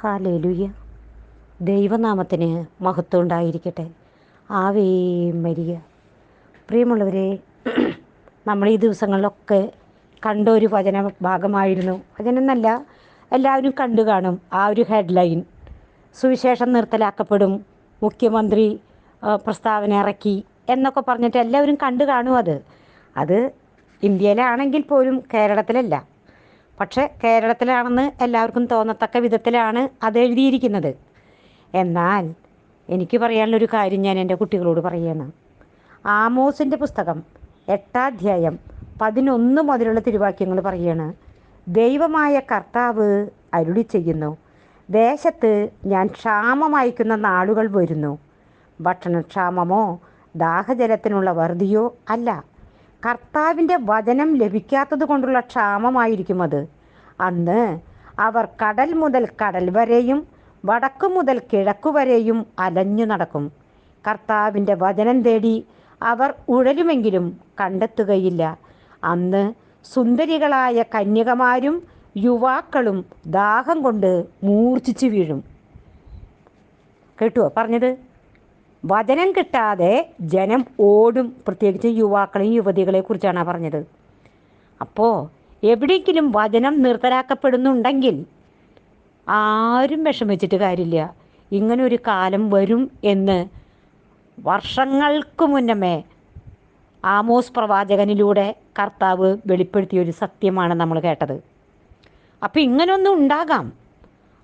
Hallelujah ദൈവനാമത്തിന് മഹത്വം ഉണ്ടായിരിക്കട്ടെ. Ave Maria. പ്രിയമുള്ളവരെ നമ്മൾ ഈ ദിവസങ്ങളിലൊക്കെ കണ്ട ഒരു വചന ഭാഗമായിരുന്നു. വചനം എന്നല്ല എല്ലാവരും കണ്ടു കാണും ആ ഒരു ഹെഡ്ലൈൻ. സുവിശേഷം നിർത്തലാക്കപ്പെടും മുഖ്യമന്ത്രി പ്രസ്താവന ഇറക്കി എന്നൊക്കെ പറഞ്ഞിട്ട് എല്ലാവരും കണ്ടു കാണും അത്. അത് ഇന്ത്യയിലാണെങ്കിൽ പോലും കേരളത്തിലല്ല. പക്ഷെ കേരളത്തിലാണെന്ന് എല്ലാവർക്കും തോന്നത്തക്ക വിധത്തിലാണ് അത് എഴുതിയിരിക്കുന്നത്. എന്നാൽ എനിക്ക് പറയാനുള്ളൊരു കാര്യം ഞാൻ എന്റെ കുട്ടികളോട് പറയുകയാണ് ആമോസിന്റെ പുസ്തകം എട്ടാധ്യായം പതിനൊന്ന് മുതലുള്ള തിരുവാക്യങ്ങൾ പറയുകയാണ് ദൈവമായ കർത്താവ് അരുളി ചെയ്യുന്നു. ദേശത്ത് ഞാൻ ക്ഷാമമായിക്കുന്ന നാളുകൾ വരുന്നു. ഭക്ഷണക്ഷാമമോ ദാഹജലത്തിനുള്ള വറുതിയോ അല്ല. കർത്താവിന്റെ വചനം ലഭിക്കാത്തത് കൊണ്ടുള്ള ക്ഷാമമായിരിക്കും അത്. അന്ന് അവർ കടൽ മുതൽ കടൽ വരെയും വടക്കു മുതൽ കിഴക്കു വരെയും അലഞ്ഞു നടക്കും. കർത്താവിന്റെ വചനം തേടി അവർ ഉഴലുമെങ്കിലും കണ്ടെത്തുകയില്ല. അന്ന് സുന്ദരികളായ കന്യകമാരും യുവാക്കളും ദാഹം കൊണ്ട് മൂർച്ഛിച്ചു വീഴും. കേട്ടുവോ പറഞ്ഞത്? വചനം കിട്ടാതെ ജനം ഓടും. പ്രത്യേകിച്ച് യുവാക്കളെയും യുവതികളെ കുറിച്ചാണ് പറഞ്ഞത്. അപ്പോൾ എവിടെയെങ്കിലും വചനം നിർത്തലാക്കപ്പെടുന്നുണ്ടെങ്കിൽ ആരും വിഷമിച്ചിട്ട് കാര്യമില്ല. ഇങ്ങനെ ഒരു കാലം വരും എന്ന് വർഷങ്ങൾക്ക് മുന്നമേ ആമോസ് പ്രവാചകനിലൂടെ കർത്താവ് വെളിപ്പെടുത്തിയ ഒരു സത്യമാണ് നമ്മൾ കേട്ടത്. അപ്പം ഇങ്ങനൊന്നും ഉണ്ടാകാം.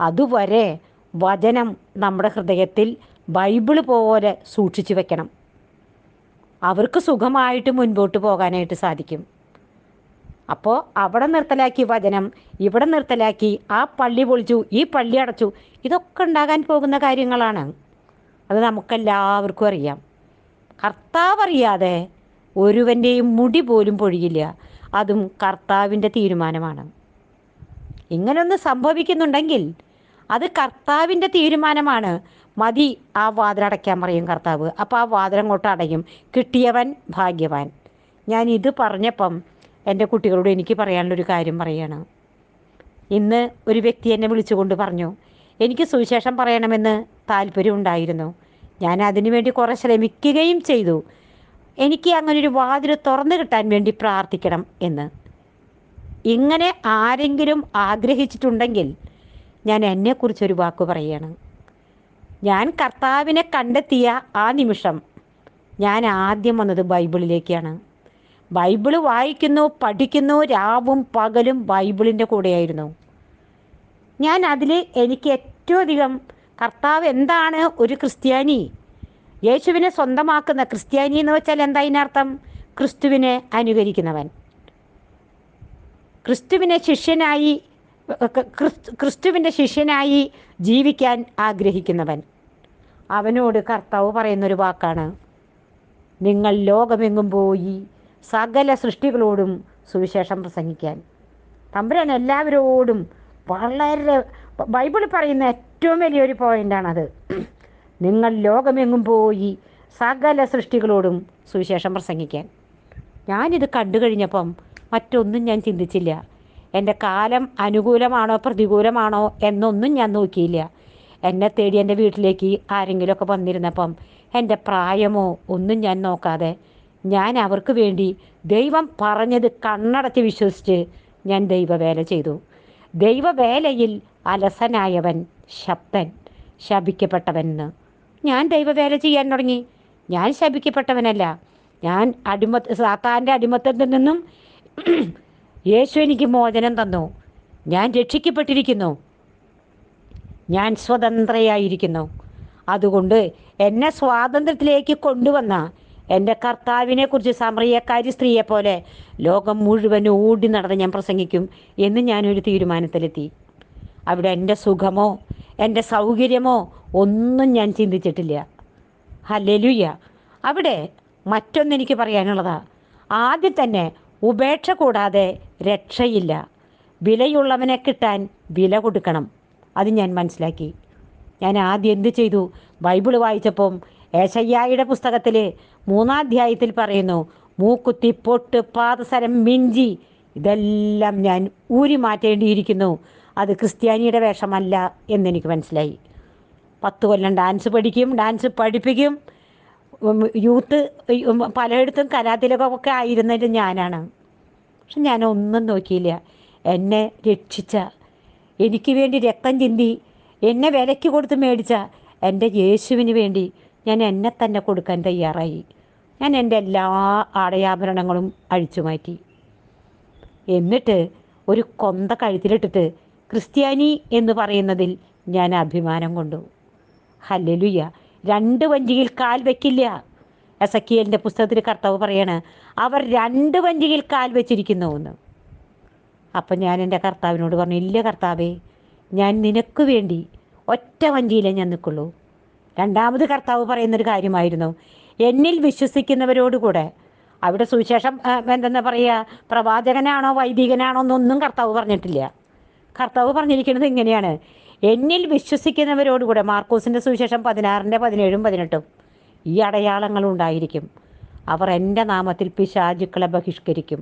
അതുവരെ വചനം നമ്മുടെ ഹൃദയത്തിൽ ബൈബിൾ പോലെ സൂക്ഷിച്ചു വെക്കണം. അവർക്ക് സുഖമായിട്ട് മുൻപോട്ട് പോകാനായിട്ട് സാധിക്കും. അപ്പോൾ അവിടെ നിർത്തലാക്കി വചനം ഇവിടെ നിർത്തലാക്കി ആ പള്ളി പൊളിച്ചു ഈ പള്ളി അടച്ചു ഇതൊക്കെ ഉണ്ടാകാൻ പോകുന്ന കാര്യങ്ങളാണ്. അത് നമുക്കെല്ലാവർക്കും അറിയാം. കർത്താവ് അറിയാതെ ഒരുവന്റെയും മുടി പോലും പൊഴിയില്ല. അതും കർത്താവിന്റെ തീരുമാനമാണ്. ഇങ്ങനൊന്ന് സംഭവിക്കുന്നുണ്ടെങ്കിൽ അത് കർത്താവിന്റെ തീരുമാനമാണ്. മതി ആ വാതിലടയ്ക്കാൻ പറയും കർത്താവ്. അപ്പോൾ ആ വാതിലങ്ങോട്ട് അടയും. കിട്ടിയവൻ ഭാഗ്യവാൻ. ഞാൻ ഇത് പറഞ്ഞപ്പം എന്റെ കുട്ടികളോട് എനിക്ക് പറയാനുള്ളൊരു കാര്യം പറയാണ്. ഇന്ന് ഒരു വ്യക്തി എന്നെ വിളിച്ചുകൊണ്ട് പറഞ്ഞു എനിക്ക് സുവിശേഷം പറയണമെന്ന് താല്പര്യം ഉണ്ടായിരുന്നു. ഞാൻ അതിനുവേണ്ടി കുറേ ശ്രമിക്കുകയും ചെയ്തു. എനിക്ക് അങ്ങനെ ഒരു വാതിൽ തുറന്നു കിട്ടാൻ വേണ്ടി പ്രാർത്ഥിക്കണം എന്ന്. ഇങ്ങനെ ആരെങ്കിലും ആഗ്രഹിച്ചിട്ടുണ്ടെങ്കിൽ ഞാൻ എന്നെക്കുറിച്ചൊരു വാക്ക് പറയുകയാണ് ഞാൻ കർത്താവിനെ കണ്ടെത്തിയ ആ നിമിഷം ഞാൻ ആദ്യം വന്നത് ബൈബിളിലേക്കാണ്. ബൈബിൾ വായിക്കുന്നു പഠിക്കുന്നു രാവും പകലും ബൈബിളിന്റെ കൂടെയായിരുന്നു. ഞാൻ അതിൽ എനിക്ക് ഏറ്റവും അധികം കർത്താവ് എന്താണ് ഒരു ക്രിസ്ത്യാനി? യേശുവിനെ സ്വന്തമാക്കുന്ന ക്രിസ്ത്യാനി എന്ന് വെച്ചാൽ എന്താ ഇതിനർത്ഥം ക്രിസ്തുവിനെ അനുകരിക്കുന്നവൻ. ക്രിസ്തുവിനെ ശിഷ്യനായി ക്രിസ്തുവിന്റെ ശിഷ്യനായി ജീവിക്കാൻ ആഗ്രഹിക്കുന്നവൻ. അവനോട് കർത്താവ് പറയുന്നൊരു വാക്കാണ് നിങ്ങൾ ലോകമെങ്ങും പോയി സകല സൃഷ്ടികളോടും സുവിശേഷം പ്രസംഗിക്കാൻ. തമ്പുരാൻ എല്ലാവരോടും വളരെ ബൈബിളിൽ പറയുന്ന ഏറ്റവും വലിയൊരു പോയിന്റാണത് നിങ്ങൾ ലോകമെങ്ങും പോയി സകല സൃഷ്ടികളോടും സുവിശേഷം പ്രസംഗിക്കാൻ. ഞാനിത് കണ്ടു കഴിഞ്ഞപ്പം മറ്റൊന്നും ഞാൻ ചിന്തിച്ചില്ല. എന്റെ കാലം അനുകൂലമാണോ പ്രതികൂലമാണോ എന്നൊന്നും ഞാൻ നോക്കിയില്ല. എന്നെ തേടി എന്റെ വീട്ടിലേക്ക് ആരെങ്കിലുമൊക്കെ വന്നിരുന്നപ്പം എന്റെ പ്രായമോ ഒന്നും ഞാൻ നോക്കാതെ ഞാൻ അവർക്ക് വേണ്ടി ദൈവം പറഞ്ഞത് കണ്ണടച്ച് വിശ്വസിച്ച് ഞാൻ ദൈവവേല ചെയ്തു. ദൈവവേലയിൽ അലസനായവൻ ശബ്ദൻ ശപിക്കപ്പെട്ടവനെന്ന്. ഞാൻ ദൈവവേല ചെയ്യാൻ തുടങ്ങി. ഞാൻ ശപിക്കപ്പെട്ടവനല്ല. ഞാൻ അടിമ സാത്താന്റെ അടിമത്തത്തിൽ നിന്നും യേശു എനിക്ക് മോചനം തന്നു. ഞാൻ രക്ഷിക്കപ്പെട്ടിരിക്കുന്നു. ഞാൻ സ്വതന്ത്രയായിരിക്കുന്നു. അതുകൊണ്ട് എന്നെ സ്വാതന്ത്ര്യത്തിലേക്ക് കൊണ്ടുവന്ന എന്റെ കർത്താവിനെ കുറിച്ച് സമറിയക്കാരി സ്ത്രീയെ പോലെ ലോകം മുഴുവൻ ഓടി നടന്ന് ഞാൻ പ്രസംഗിക്കും എന്ന് ഞാനൊരു തീരുമാനത്തിലെത്തി. അവിടെ എന്റെ സുഖമോ എന്റെ സൗകര്യമോ ഒന്നും ഞാൻ ചിന്തിച്ചിട്ടില്ല. ഹല്ലെലുയ്യ അവിടെ മറ്റൊന്നെനിക്ക് പറയാനുള്ളതാ. ആദ്യം തന്നെ ഉപേക്ഷ കൂടാതെ രക്ഷയില്ല. വിലയുള്ളവനെ കിട്ടാൻ വില കൊടുക്കണം. അത് ഞാൻ മനസ്സിലാക്കി. ഞാൻ ആദ്യം എന്ത് ചെയ്തു? ബൈബിൾ വായിച്ചപ്പം ഏശയ്യായുടെ പുസ്തകത്തിൽ മൂന്നാധ്യായത്തിൽ പറയുന്നു മൂക്കുത്തി പൊട്ട് പാദസരം മിഞ്ചി. ഇതെല്ലാം ഞാൻ ഊരി മാറ്റേണ്ടിയിരിക്കുന്നു. അത് ക്രിസ്ത്യാനിയുടെ വേഷമല്ല എന്നെനിക്ക് മനസ്സിലായി. പത്ത് കൊല്ലം ഡാൻസ് പഠിക്കും ഡാൻസ് പഠിപ്പിക്കും. യൂത്ത് പലയിടത്തും കലാതിലകമൊക്കെ ആയിരുന്നത് ഞാനാണ്. പക്ഷെ ഞാൻ ഒന്നും നോക്കിയില്ല. എന്നെ രക്ഷിച്ച. എനിക്ക് വേണ്ടി രക്തം ചിന്തി. എന്നെ വിലയ്ക്ക് കൊടുത്ത് മേടിച്ച എന്റെ യേശുവിന് വേണ്ടി ഞാൻ എന്നെ തന്നെ കൊടുക്കാൻ തയ്യാറായി. ഞാൻ എന്റെ എല്ലാ ആടയാഭരണങ്ങളും അഴിച്ചു മാറ്റി. എന്നിട്ട് ഒരു കൊന്ത കഴുത്തിലിട്ടിട്ട് ക്രിസ്ത്യാനി എന്ന് പറയുന്നതിൽ ഞാൻ അഭിമാനം കൊണ്ടു. ഹല്ലലുയ്യ രണ്ട് വഞ്ചിയിൽ കാൽ വെക്കില്ല. എസക്കിയലിന്റെ പുസ്തകത്തിൽ കർത്താവ് പറയാണ് അവർ രണ്ട് വഞ്ചിയിൽ കാൽ വെച്ചിരിക്കുന്നു എന്ന്. അപ്പം ഞാൻ എന്റെ കർത്താവിനോട് പറഞ്ഞു ഇല്ല കർത്താവേ ഞാൻ നിനക്ക് വേണ്ടി ഒറ്റ വഞ്ചിയിലേ ഞാൻ നിൽക്കുള്ളൂ. രണ്ടാമത് കർത്താവ് പറയുന്നൊരു കാര്യമായിരുന്നു എന്നിൽ വിശ്വസിക്കുന്നവരോടുകൂടെ. അവിടെ സുവിശേഷം എന്തെന്ന് പറയുക പ്രവാചകനാണോ വൈദികനാണോ എന്നൊന്നും കർത്താവ് പറഞ്ഞിട്ടില്ല. കർത്താവ് പറഞ്ഞിരിക്കുന്നത് ഇങ്ങനെയാണ് എന്നിൽ വിശ്വസിക്കുന്നവരോടുകൂടെ. മാർക്കോസിന്റെ സുവിശേഷം പതിനാറിന്റെ പതിനേഴും പതിനെട്ടും. ഈ അടയാളങ്ങൾ ഉണ്ടായിരിക്കും അവർ എന്റെ നാമത്തിൽ പിശാചുക്കളെ ബഹിഷ്കരിക്കും.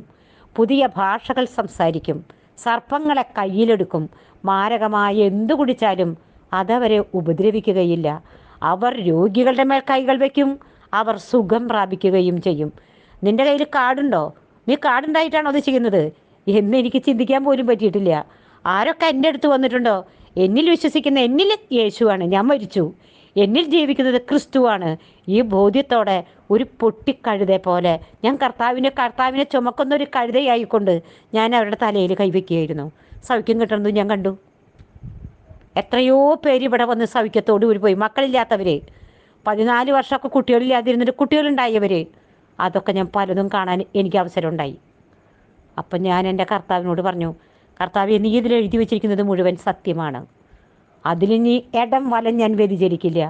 പുതിയ ഭാഷകൾ സംസാരിക്കും. സർപ്പങ്ങളെ കയ്യിലെടുക്കും. മാരകമായ എന്തു കുടിച്ചാലും അതവരെ ഉപദ്രവിക്കുകയില്ല. അവർ രോഗികളുടെ മേൽ കൈകൾ വയ്ക്കും അവർ സുഖം പ്രാപിക്കുകയും ചെയ്യും. നിന്റെ കയ്യിൽ കാർഡുണ്ടോ നീ കാർഡുണ്ടായിട്ടാണോ അത് ചെയ്യുന്നത്? എന്ന് എനിക്ക് ചിന്തിക്കാൻ പോലും പറ്റിയിട്ടില്ല. ആരൊക്കെ എന്റെ അടുത്ത് വന്നിട്ടുണ്ടോ? എന്നിൽ വിശ്വസിക്കുന്ന എന്നിൽ യേശുവാണ്. ഞാൻ മരിച്ചു. എന്നിൽ ജീവിക്കുന്നത് ക്രിസ്തുവാണ്. ഈ ബോധ്യത്തോടെ ഒരു പൊട്ടിക്കഴുതെ പോലെ ഞാൻ കർത്താവിനെ കർത്താവിനെ ചുമക്കുന്ന ഒരു കഴുതയായിക്കൊണ്ട് ഞാൻ അവരുടെ തലയിൽ കൈവയ്ക്കുകയായിരുന്നു. സൗഖ്യം കിട്ടുന്നത് ഞാൻ കണ്ടു. എത്രയോ പേര് ഇവിടെ വന്ന് സൗഖ്യത്തോട് കൂടി പോയി മക്കളില്ലാത്തവർ പതിനാല് വർഷമൊക്കെ കുട്ടികളില്ലാതിരുന്നിട്ട് കുട്ടികളുണ്ടായവർ അതൊക്കെ ഞാൻ പലതും കാണാൻ എനിക്ക് അവസരം ഉണ്ടായി അപ്പം ഞാൻ എന്റെ കർത്താവിനോട് പറഞ്ഞു കർത്താവ് നീ ഇതിൽ എഴുതി വെച്ചിരിക്കുന്നത് മുഴുവൻ സത്യമാണ്. അതിൽ നീ ഇടം വലം ഞാൻ വ്യതിചരിക്കില്ല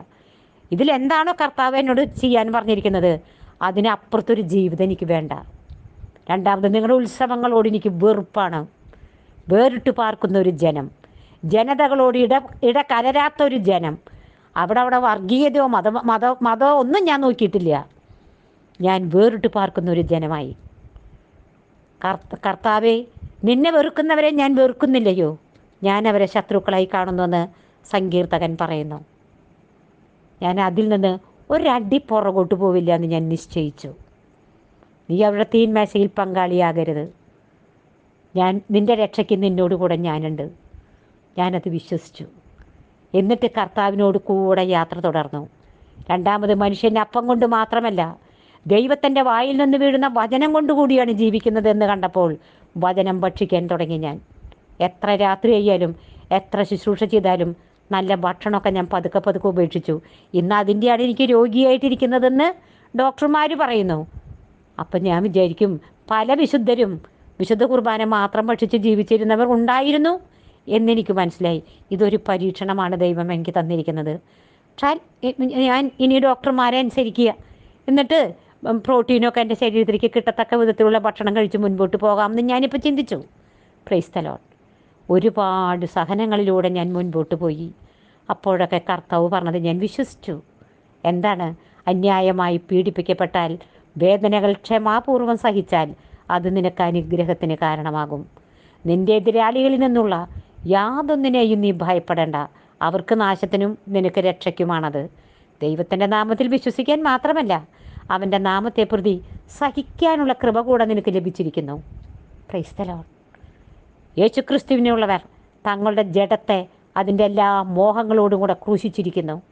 ഇതിലെന്താണോ കർത്താവ് എന്നോട് ചെയ്യാൻ പറഞ്ഞിരിക്കുന്നത് അതിനപ്പുറത്തൊരു ജീവിതം എനിക്ക് വേണ്ട. രണ്ടാമത് നിങ്ങളുടെ ഉത്സവങ്ങളോട് എനിക്ക് വെറുപ്പാണ്. വേറിട്ട് പാർക്കുന്ന ഒരു ജനം. ജനതകളോട് ഇട ഇട കലരാത്ത ഒരു ജനം. അവിടെ അവിടെ വർഗീയതയോ മത മത മതമോ ഒന്നും ഞാൻ നോക്കിയിട്ടില്ല. ഞാൻ വേറിട്ട് പാർക്കുന്ന ഒരു ജനമായി. കർത്താവെ നിന്നെ വെറുക്കുന്നവരെ ഞാൻ വെറുക്കുന്നില്ലയോ? ഞാൻ അവരെ ശത്രുക്കളായി കാണുന്നുവെന്ന് സങ്കീർത്തകൻ പറയുന്നു. ഞാൻ അതിൽ നിന്ന് ഒരടി പുറകോട്ട് പോവില്ല എന്ന് ഞാൻ നിശ്ചയിച്ചു. നീ അവരുടെ തീന്മേശയിൽ പങ്കാളിയാകരുത്. ഞാൻ നിന്റെ രക്ഷയ്ക്ക് നിന്നോട് കൂടെ ഞാനുണ്ട്. ഞാനത് വിശ്വസിച്ചു. എന്നിട്ട് കർത്താവിനോട് കൂടെ യാത്ര തുടർന്നു. രണ്ടാമത് മനുഷ്യന്റെ അപ്പം കൊണ്ട് മാത്രമല്ല ദൈവത്തിന്റെ വായിൽ നിന്ന് വീഴുന്ന വചനം കൊണ്ടുകൂടിയാണ് ജീവിക്കുന്നത് എന്ന് കണ്ടപ്പോൾ വചനം ഭക്ഷിക്കാൻ തുടങ്ങി ഞാൻ. എത്ര രാത്രി കഴിയാലും എത്ര ശുശ്രൂഷ ചെയ്താലും നല്ല ഭക്ഷണമൊക്കെ ഞാൻ പതുക്കെ പതുക്കെ ഉപേക്ഷിച്ചു. ഇന്ന് അതിന്റെയാണ് എനിക്ക് രോഗിയായിട്ടിരിക്കുന്നതെന്ന് ഡോക്ടർമാർ പറയുന്നു. അപ്പം ഞാൻ വിചാരിക്കും പല വിശുദ്ധരും വിശുദ്ധ കുർബാന മാത്രം ഭക്ഷിച്ച് ജീവിച്ചിരുന്നവർ ഉണ്ടായിരുന്നു എന്നെനിക്ക് മനസ്സിലായി. ഇതൊരു പരീക്ഷണമാണ് ദൈവം എനിക്ക് തന്നിരിക്കുന്നത്. പക്ഷേ ഞാൻ ഇനി ഡോക്ടർമാരെ അനുസരിക്കുക. എന്നിട്ട് പ്രോട്ടീനൊക്കെ എന്റെ ശരീരത്തിലേക്ക് കിട്ടത്തക്ക വിധത്തിലുള്ള ഭക്ഷണം കഴിച്ച് മുൻപോട്ട് പോകാമെന്ന് ഞാനിപ്പോൾ ചിന്തിച്ചു. പ്രൈസ്തലോൺ ഒരുപാട് സഹനങ്ങളിലൂടെ ഞാൻ മുൻപോട്ട് പോയി. അപ്പോഴൊക്കെ കർത്താവ് പറഞ്ഞത് ഞാൻ വിശ്വസിച്ചു. എന്താണ്? അന്യായമായി പീഡിപ്പിക്കപ്പെട്ടാൽ വേദനകൾ ക്ഷമാപൂർവം സഹിച്ചാൽ അത് നിനക്ക് അനുഗ്രഹത്തിന് കാരണമാകും. നിന്റെ എതിരാളികളിൽ നിന്നുള്ള യാതൊന്നിനെയും നീ ഭയപ്പെടേണ്ട. അവർക്ക് നാശത്തിനും നിനക്ക് രക്ഷയ്ക്കുമാണത്. ദൈവത്തിന്റെ നാമത്തിൽ വിശ്വസിക്കാൻ മാത്രമല്ല അവന്റെ നാമത്തെ പ്രതി സഹിക്കാനുള്ള കൃപ കൂടെ നിനക്ക് ലഭിച്ചിരിക്കുന്നു. ക്രൈസ്തലോൺ യേശുക്രിസ്തുവിനുള്ളവർ തങ്ങളുടെ ജഡത്തെ അതിന്റെ എല്ലാ മോഹങ്ങളോടും കൂടെ ക്രൂശിച്ചിരിക്കുന്നു.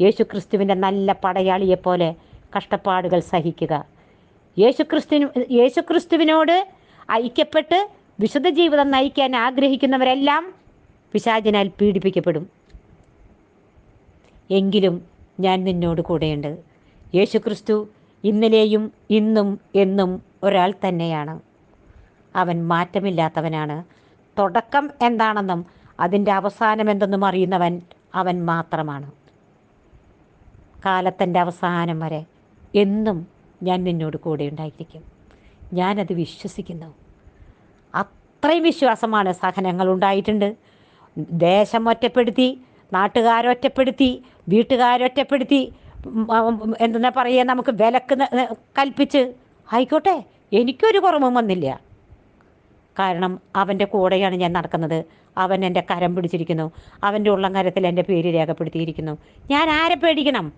യേശുക്രിസ്തുവിന്റെ നല്ല പടയാളിയെപ്പോലെ കഷ്ടപ്പാടുകൾ സഹിക്കുക. യേശുക്രിസ്തുവിന് യേശുക്രിസ്തുവിനോട് ഐക്യപ്പെട്ട് വിശുദ്ധ ജീവിതം നയിക്കാൻ ആഗ്രഹിക്കുന്നവരെല്ലാം പിശാചിനാൽ പീഡിപ്പിക്കപ്പെടും. എങ്കിലും ഞാൻ നിന്നോട് കൂടെയുണ്ട്. യേശുക്രിസ്തു ഇന്നലെയും ഇന്നും എന്നും ഒരാൾ തന്നെയാണ്. അവൻ മാറ്റമില്ലാത്തവനാണ്. തുടക്കം എന്താണെന്നും അതിന്റെ അവസാനം എന്തെന്നും അറിയുന്നവൻ അവൻ മാത്രമാണ്. കാലത്തിന്റെ അവസാനം വരെ എന്നും ഞാൻ നിന്നോട് കൂടെ ഉണ്ടായിരിക്കും. ഞാനത് വിശ്വസിക്കുന്നു. അത്രയും വിശ്വാസമാണ് സഹനങ്ങൾ ഉണ്ടായിട്ടുണ്ട്. ദേശം ഒറ്റപ്പെടുത്തി നാട്ടുകാരൊറ്റപ്പെടുത്തി വീട്ടുകാരൊറ്റപ്പെടുത്തി എന്തെന്നാ പറയുക നമുക്ക് വിലക്ക് കൽപ്പിച്ച്. ആയിക്കോട്ടെ എനിക്കൊരു കുറവും വന്നില്ല. കാരണം അവന്റെ കൂടെയാണ് ഞാൻ നടക്കുന്നത്. അവൻ എന്റെ കരം പിടിച്ചിരിക്കുന്നു. അവന്റെ ഉള്ളംകരത്തിൽ എന്റെ പേര് രേഖപ്പെടുത്തിയിരിക്കുന്നു. ഞാൻ ആരെ പേടിക്കണം?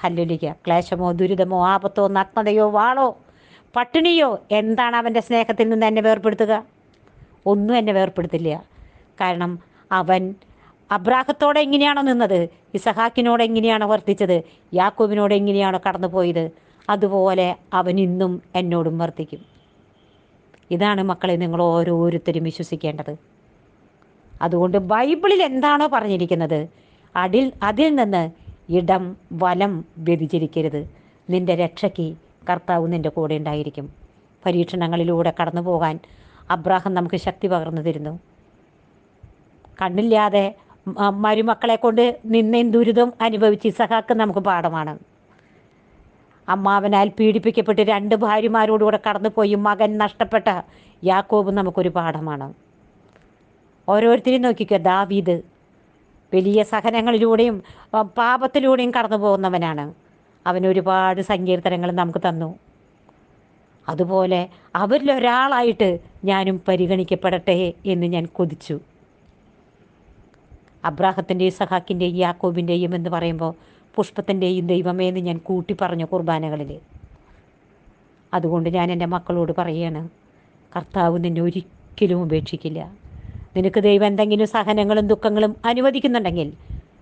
ഹല്ലുലിക്ക ക്ലേശമോ ദുരിതമോ ആപത്തോ നഗ്നതയോ വാളോ പട്ടിണിയോ എന്താണ് അവന്റെ സ്നേഹത്തിൽ നിന്ന് എന്നെ വേർപ്പെടുത്തുക? ഒന്നും എന്നെ വേർപ്പെടുത്തില്ല. കാരണം അവൻ അബ്രാഹത്തോടെ എങ്ങനെയാണോ നിന്നത്? ഇസഹാക്കിനോട് എങ്ങനെയാണോ വർത്തിച്ചത്? യാക്കൂബിനോട് എങ്ങനെയാണോ കടന്നുപോയത്? അതുപോലെ അവൻ ഇന്നും എന്നോടും വർത്തിക്കും. ഇതാണ് മക്കളെ നിങ്ങൾ ഓരോരുത്തരും വിശ്വസിക്കേണ്ടത്. അതുകൊണ്ട് ബൈബിളിൽ എന്താണോ പറഞ്ഞിരിക്കുന്നത് അടിൽ അതിൽ നിന്ന് ഇടം വലം വ്യതിചരിക്കരുത് നിന്റെ രക്ഷയ്ക്ക് കർത്താവ് നിന്റെ കൂടെ ഉണ്ടായിരിക്കും. പരീക്ഷണങ്ങളിലൂടെ കടന്നു പോകാൻ അബ്രാഹം നമുക്ക് ശക്തി പകർന്നു തരുന്നു. കണ്ണില്ലാതെ മരുമക്കളെ കൊണ്ട് നിന്നേം ദുരിതം അനുഭവിച്ച് ഇസഹാക്ക് നമുക്ക് പാഠമാണ്. അമ്മാവനാൽ പീഡിപ്പിക്കപ്പെട്ട് രണ്ട് ഭാര്യമാരോടുകൂടെ കടന്നുപോയി. മകൻ നഷ്ടപ്പെട്ട യാക്കോബ് നമുക്കൊരു പാഠമാണ്. ഓരോരുത്തരെയും നോക്കിക്കോ. ദാവീദ് വലിയ സഹനങ്ങളിലൂടെയും പാപത്തിലൂടെയും കടന്നു പോകുന്നവനാണ് അവൻ ഒരുപാട് സങ്കീർത്തനങ്ങൾ നമുക്ക് തന്നു. അതുപോലെ അവരിലൊരാളായിട്ട് ഞാനും പരിഗണിക്കപ്പെടട്ടെ എന്ന് ഞാൻ കൊതിച്ചു. അബ്രാഹത്തിന്റെയും സഹാക്കിന്റെയും യാക്കോബിന്റെയും എന്ന് പറയുമ്പോൾ പുഷ്പത്തിന്റെയും ദൈവമേ എന്ന് ഞാൻ കൂട്ടി പറഞ്ഞു കുർബാനകളിൽ. അതുകൊണ്ട് ഞാൻ എന്റെ മക്കളോട് പറയാണ് കർത്താവ് നിന്നെ ഒരിക്കലും ഉപേക്ഷിക്കില്ല. നിനക്ക് ദൈവം എന്തെങ്കിലും സഹനങ്ങളും ദുഃഖങ്ങളും അനുവദിക്കുന്നുണ്ടെങ്കിൽ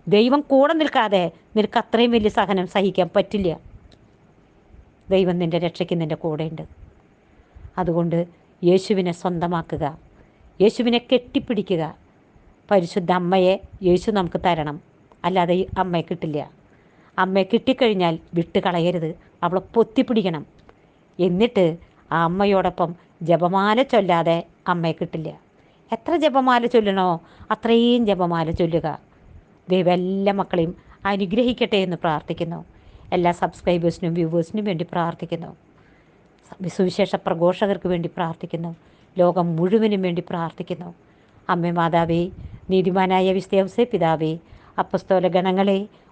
ദൈവം കൂടെ നിൽക്കാതെ നിനക്ക് അത്രയും വലിയ സഹനം സഹിക്കാൻ പറ്റില്ല. ദൈവം നിന്റെ രക്ഷയ്ക്ക് നിന്റെ കൂടെയുണ്ട്. അതുകൊണ്ട് യേശുവിനെ സ്വന്തമാക്കുക യേശുവിനെ കെട്ടിപ്പിടിക്കുക. പരിശുദ്ധ അമ്മയെ യേശു നമുക്ക് തരണം. അല്ലാതെ അമ്മയെ കിട്ടില്ല. അമ്മയെ കിട്ടിക്കഴിഞ്ഞാൽ വിട്ട് കളയരുത് അവളെ പൊത്തിപ്പിടിക്കണം. എന്നിട്ട് ആ അമ്മയോടൊപ്പം ജപമാല ചൊല്ലാതെ അമ്മയെ കിട്ടില്ല. എത്ര ജപമാല ചൊല്ലണോ അത്രയും ജപമാല ചൊല്ലുക. ദൈവം എല്ലാ മക്കളെയും അനുഗ്രഹിക്കട്ടെ എന്ന് പ്രാർത്ഥിക്കുന്നു. എല്ലാ സബ്സ്ക്രൈബേഴ്സിനും വ്യൂവേഴ്സിനും വേണ്ടി പ്രാർത്ഥിക്കുന്നു. സുവിശേഷ പ്രഘോഷകർക്ക് വേണ്ടി പ്രാർത്ഥിക്കുന്നു. ലോകം മുഴുവനും വേണ്ടി പ്രാർത്ഥിക്കുന്നു. അമ്മേ മാതാവേ നീതിമാനായ വിസ്തേവസേ പിതാവേ അപ്പസ്തോല ഗണങ്ങളെ